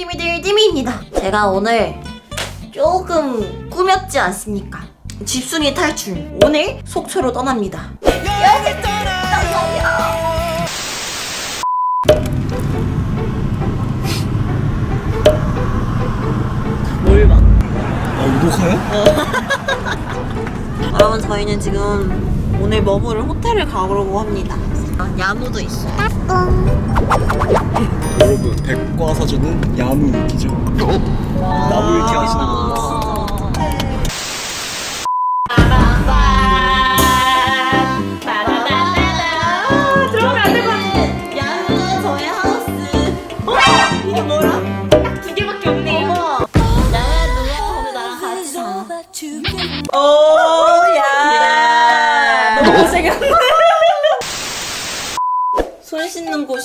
띠미들 띠미입니다. 제가 오늘 조금 꾸몄지 않습니까? 집순이 탈출. 오늘 속초로 떠납니다. 여기 떠나요. 뭘 봐? 아, 녹화야? 여러분 저희는 지금 오늘 머무를 호텔을 가보려고 합니다. 야무도 있어. 여러분, 백과사전은 야무위키죠. 나무위키 하시는 거. 들어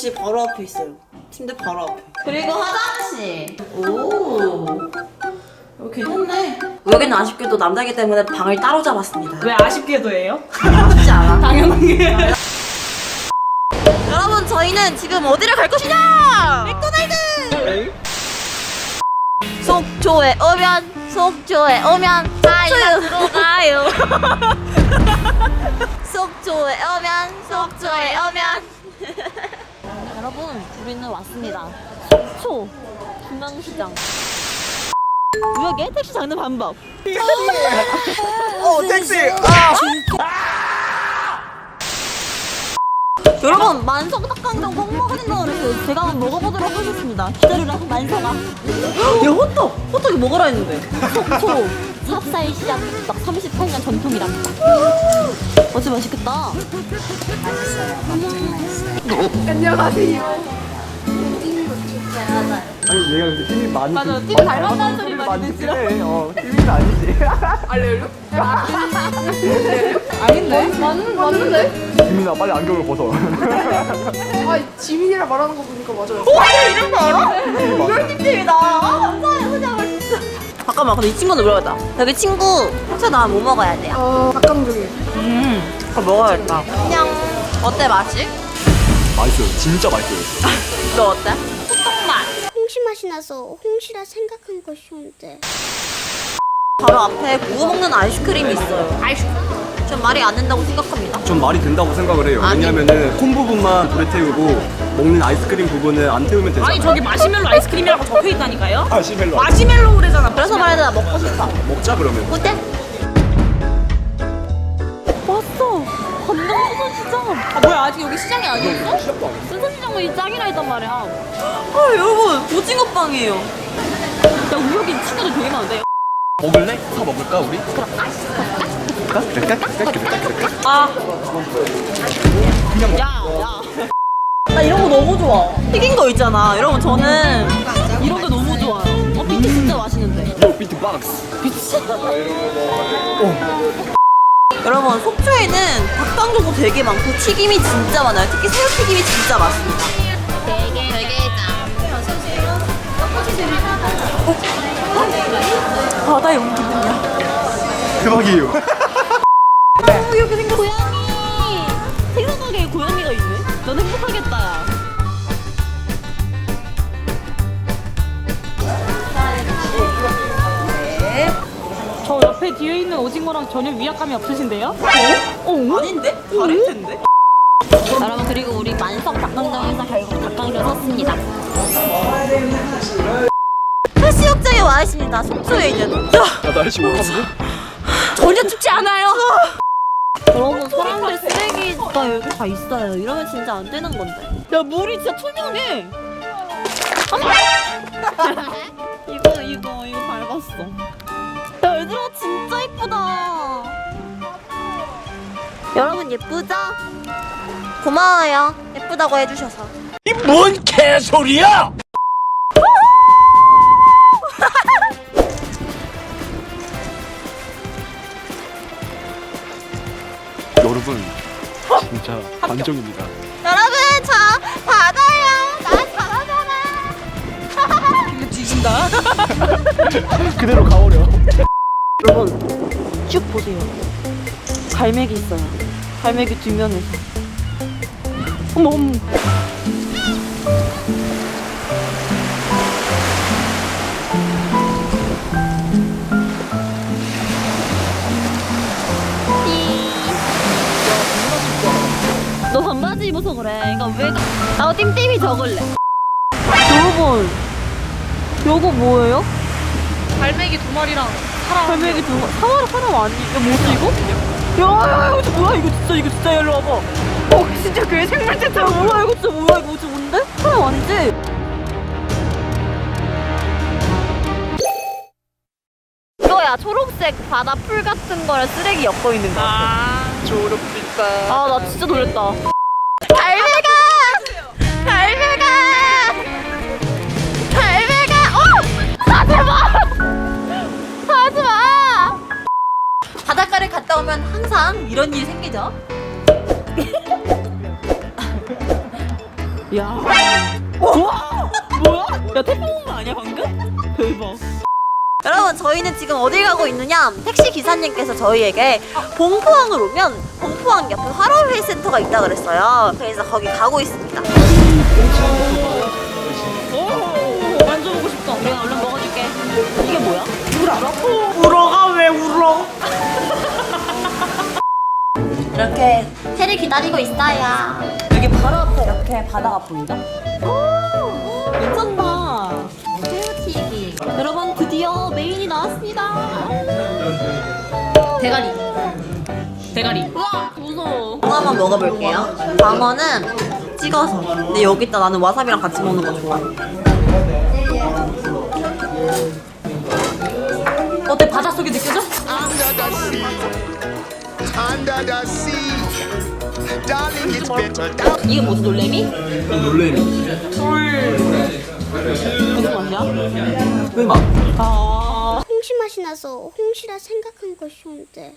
곳이 바로 앞에 있어요. 침대 바로 앞에. 그리고 화장실. 오. 여기 괜찮네. 여기는 아쉽게도 남자이기 때문에 방을 따로 잡았습니다. 왜 아쉽게도 해요? 아쉽지 않아. 당연한 게. 여러분 저희는 지금 어디를 갈 것이냐? 맥도날드. 속초에 오면 속초에 오면 가요 들어가요. 속초에 오면 속초에 오면. 여러분 우리는 왔습니다. 속초 중앙시장. 구역에 택시 잡는 방법. 어, 택시! 여러분 만석 닭강정 꼭 먹어야 된다고 그랬어요 제가 한번 먹어보도록 하겠습니다 기다려라 만석아 야 호떡 호떡이 먹으라 했는데 속초 삽살시장 막 38년 전통이랍니다 어째 맛있겠다 아니, 얘가 근데 힘이 많이. 맞아, 들- 팀 많이 닮았다는 닮았- 소리 힘이 많이 듣긴 해. 어, 힘은 아니지. 아닌데? 맞는, 맞는데? 지민아, 빨리 안경을 벗어. 아, 지민이랑 말하는 거 보니까 맞아요. 이런 거 알아? 꿀팁입니다 잠깐만 근데 이 친구는 물어봤다 여기 친구 혹시 나뭐 먹어야 돼요? 어, 닭강정이. 음 그거 먹어야겠다 그냥 어때 맛이? 맛있어요. 진짜 맛있어요. 너 어때? 홍시 맛이 나서 홍시라 생각한 것이었는데 바로 앞에 구워 먹는 아이스크림이 있어요 아이스크림 전 말이 안 된다고 생각합니다 전 말이 된다고 생각을 해요. 아니. 왜냐면은 콩 부분만 불에 태우고 먹는 아이스크림 부분은 안 태우면 되잖아. 아니 저기 마시멜로 아이스크림이라고 적혀 있다니까요? 마시멜로. 마시멜로 그래잖아. 그래서 말해도 먹고 싶어 먹자 그러면. 어때? 왔어 건너서 시장 아 뭐야 아직 여기 시장이 아니었어? 시작도 안 했어. 순서시장은 짱이라 했단 말이야. 야아 여러분 오징어빵이에요 우리 여기 친구들 되게 많은데. 먹을래? 사 먹을까 우리? 아 야 야. 나 이런 거 너무 좋아 튀긴 거 있잖아 여러분 저는 이런 게 너무 좋아요. 어 비트 진짜 맛있는데. 요 비트박스. 여러분 속초에는 닭강정도 되게 많고 튀김이 진짜 많아요 특히 새우 튀김이 진짜 많습니다 되게 되게 짱 바다에 온 기분이야 대박이에요. 어, 이렇게 생겼어 고양이 생각하게 고양이가 있네 넌 행복하겠다 야저 옆에 뒤에 있는 오징어랑 전혀 위압감이 없으신데요? 어? 아닌데? 다를 텐데? 여러분 그리고 우리 만석 닭강정에서 결국 닭강정 샀습니다 해수욕장에 와 있습니다. 속초에 있는 야, 야 날씨 못하는데? 전혀 춥지 않아요. 여러분 사람들 쓰레기가 여기 다 있어요. 이러면 진짜 안 되는 건데. 야 물이 진짜 투명해. 어머 이거 이거 이거 밟았어. 야 얘들아 진짜 이쁘다. 여러분 예쁘죠? 고마워요. 예쁘다고 해주셔서. 뭔 개소리야! 여러분 진짜 반정입니다. 여러분 저 바다요. 난 바다잖아. 그대로 가버려. 여러분 쭉 보세요. 갈매기 있어요. 갈매기 뒷면에서. 어머 어머 바지 입어서 그래. 그러니까 왜? 나도 띠띠미 적을래. 여러분, 요거 뭐예요? 갈매기 두 마리랑 사람. 갈매기 두 마- 사람 사람 아니? 야 뭐지 이거? 야야 이거 뭐야 이거 진짜 이거 진짜 일로 와봐. 어 진짜 그 생물 진짜 뭐야 이거 진짜 뭐야 이거 진짜 뭔데? 사람 아니지? 이거야 초록색 바다 풀 같은 거를 쓰레기 엮어 있는 거. 아. 초록빛 바아나 진짜 놀랬다. 지금 어딜 가고 있느냐? 택시 기사님께서 저희에게 봉포항을 오면 봉포항 옆에 화로회 센터가 있다 그랬어요. 그래서 거기 가고 있습니다. 오 만져보고 싶다. 우리가 얼른 먹어줄게. 이게 뭐야? 우라 우러가? 왜 울어? 이렇게 해를 기다리고 있어요. 여기 바로 앞에 이렇게 바다가 보인다 오 괜찮다 대가리 대가리. 우와 무서워 한번 먹어볼게요 방어는 찍어서 근데 여기다 나는 와사비랑 같이 먹는 거 좋아해 어때 바닷속에 느껴져? Under the sea, under the sea, darling, it's better down. 이게 뭐지 놀래미? 놀래미 무슨 맛이야? 꿀맛 아 홍시 맛이 나서 홍시라 생각한 것이었는데.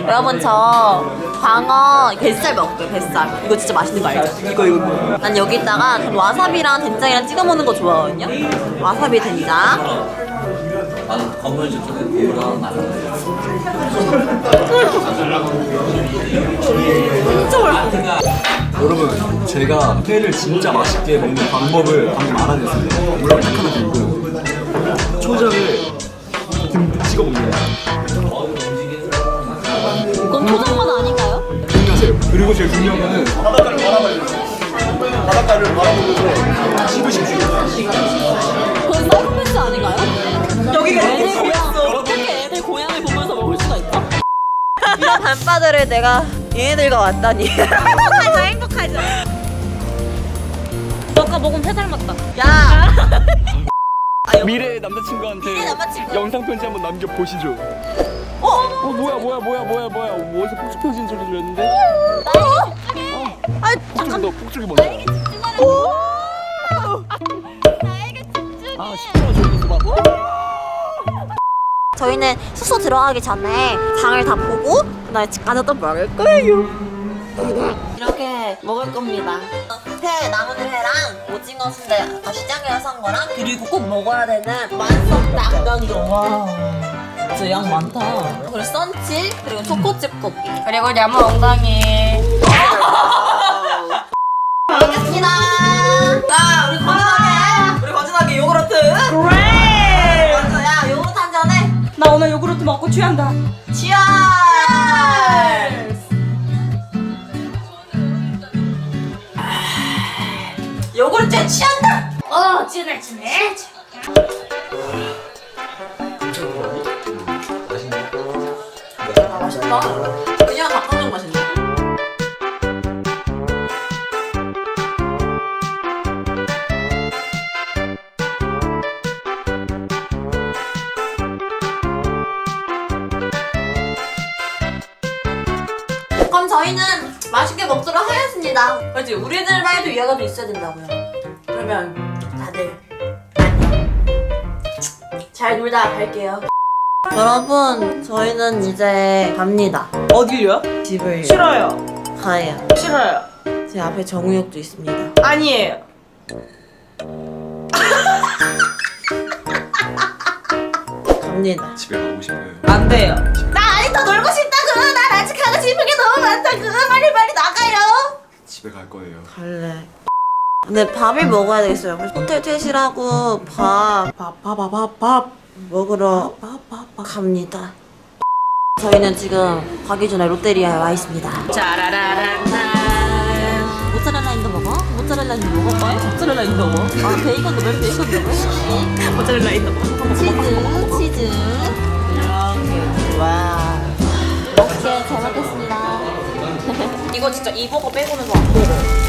여러분 저 광어 뱃살 먹을게요 뱃살. 이거 진짜 맛있는 거 알죠? 이거 이거. 난 여기다가 와사비랑 된장이랑 찍어 먹는 거 좋아하거든요? 와사비 된장. 나는 건물 저쪽에 보이랑 나는 진짜 맛있어 여러분 제가 회를 진짜 맛있게 먹는 방법을 방금 알아냈습니다. 물론 딱 하나 들고 초장을 듬뿍 찍어 먹는 거예요 그건 초장맛 아닌가요? 안녕하세요 그리고 제일 중요한 거는 바닷가를 바라보면서 바닷가를 바라보면서 씹으십시오 그건 사이코패스 아닌가요? 여기가 애들 고향 어떻게 애들 고향을 보면서 먹을 수가 있죠? 이런 밤바다를 내가 얘네들과 왔다니 더 행복하죠 아까 먹은 새 닮았다. 야 미래의 남자친구한테 미래 남자친구. 영상 편지 한번 남겨 보시죠. 어? 어 뭐야 뭐야 뭐야 뭐야 뭐야 어디서 폭죽 터진 소리 들렸는데? 아 폭죽 너 폭죽이 뭔데? 아 시끄러워 저기 있어 봐. 저희는 숙소 들어가기 전에 장을 다 보고 그다음에 집 가서 또 먹을 거예요. 이렇게 먹을 겁니다. 회 남은 회랑 오징어 순대 아까 시장에서 산 거랑 그리고 꼭 먹어야 되는 만석 닭강정. 와, 진짜 양 많다. 그리고 썬칠 그리고 초코칩 쿠키 그리고 야무 엉덩이. 먹겠습니다. 자, 우리 건전하게 우리 건전하게 요구르트. 그래. 야 요구르트 한 잔해. 나 오늘 요구르트 먹고 취한다. 치얼 스! 요구르트에 취한다! 어, 진해, 진해. 그럼 저희는 맛있게 먹도록 하겠습니다. 그렇지, 우리들만도 이해가 돼 있어야 된다고요. 잘 놀다 갈게요. 여러분, 저희는 이제 갑니다. 어딜요? 집을 싫어요. 가요. 싫어요. 제 앞에 정우역도 있습니다. 아니에요. 갑니다. 집에 가고 싶어요 안 돼요. 나 아직 더 놀고 싶다고! 난 아직 하고 싶은 게 너무 많다고! 빨리 빨리 나가요! 집에 갈 거예요 갈래. 근데 밥을 먹어야 되겠어요. 그래서 호텔 퇴실하고 밥, 밥, 밥, 밥, 밥, 밥 먹으러 밥, 밥, 밥 갑니다. 저희는 지금 가기 전에 롯데리아에 와 있습니다. 짜라라란짠. 못 모짜렐라 있는 거 먹을까요? 모짜렐라 있는 거 아, 베이컨도 왜 베이컨도 왜? 모짜렐라 있는 거 치즈, 치즈. 와. 맛있게 잘 먹겠습니다. 이거 진짜 이 버거 빼고는 안 먹어.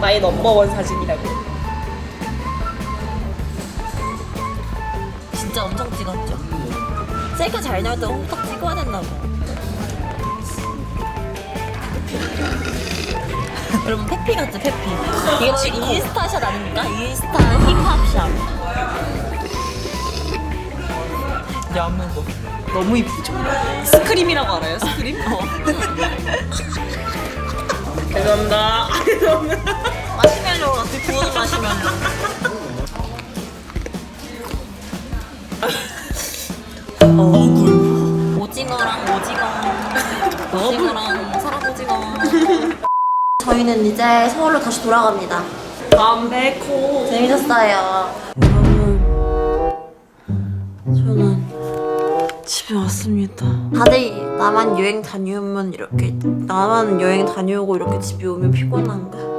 나의 넘버원 사진이라고. 진짜 엄청 찍었죠. 셀카 잘 나올 때 홈딱 찍어야 된다고. 여러분 페피 같죠 페피. 이거 인스타샷 아닙니까? 인스타 힙합샷. 야무고. 너무 이쁘죠? 스크림이라고 알아요? 스크림? 어. 죄송합니다. 마시멜로 같아 구운 마시멜로. 어굴. 오징어랑 오징어. 오징어랑. 저희는 이제 서울로 다시 돌아갑니다. 담배코. 재밌었어요. 여러분, 저는 집에 왔습니다. 다들 나만 여행 다녀오면 이렇게 나만 여행 다녀오고 이렇게 집에 오면 피곤한가?